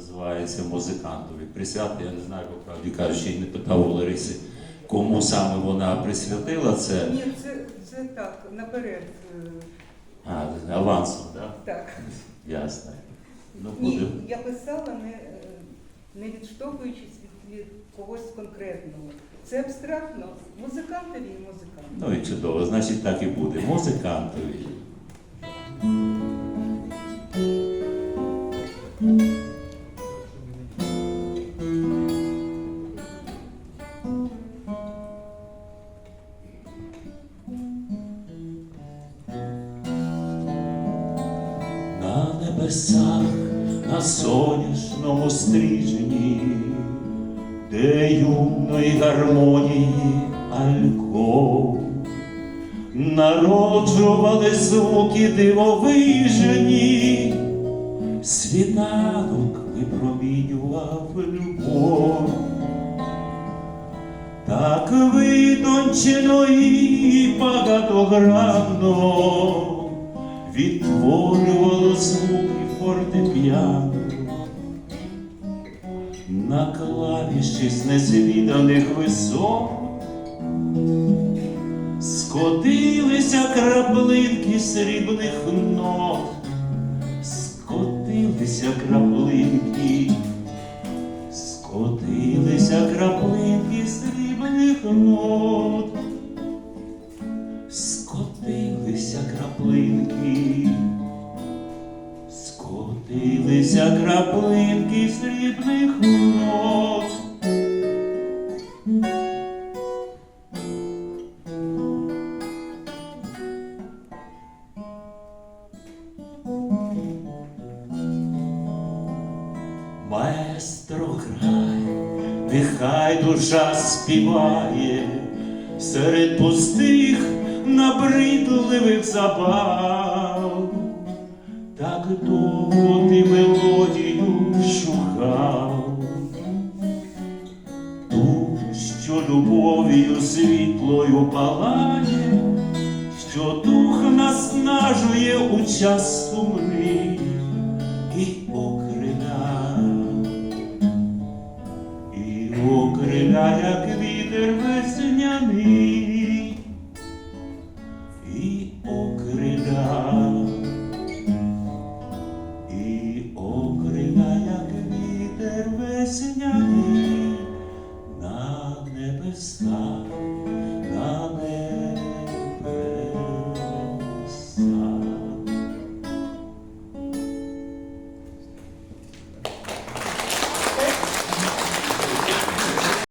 називається музикантові. Присвяти, я не знаю, по правді кажучи, не питав у Лариси, кому саме вона присвятила це. Ні, це, це так, наперед. е, А, авансом, так? Так. Ясно. Ну, Ні, буде. я писала не, е, не відштовхуючись від, від когось конкретного. Це абстрактно. Музикантові і музиканти. Ну і чудово, значить так і буде. Музикантові. Небесах, на сонячному стрижні, де юної гармонії альков, народжували звуки дивовижні, світанок випромінював любов. Так витончено і багатогранно відтворювало звуки фортепіано. На клавіші з незвіданих висот скотилися краплинки срібних нот, скотилися краплинки, скотилися краплинки срібних нот, скотилися краплинки. Скотилися краплинки срібних нот. Маестро грай, нехай душа співає серед пустих набридливих забав. Так довго ту, що любов'ю світлою палає, що дух наснажує у час сумний і окриляє, і окриляє, як вітер весняний, і окриляє. весняний. Христа.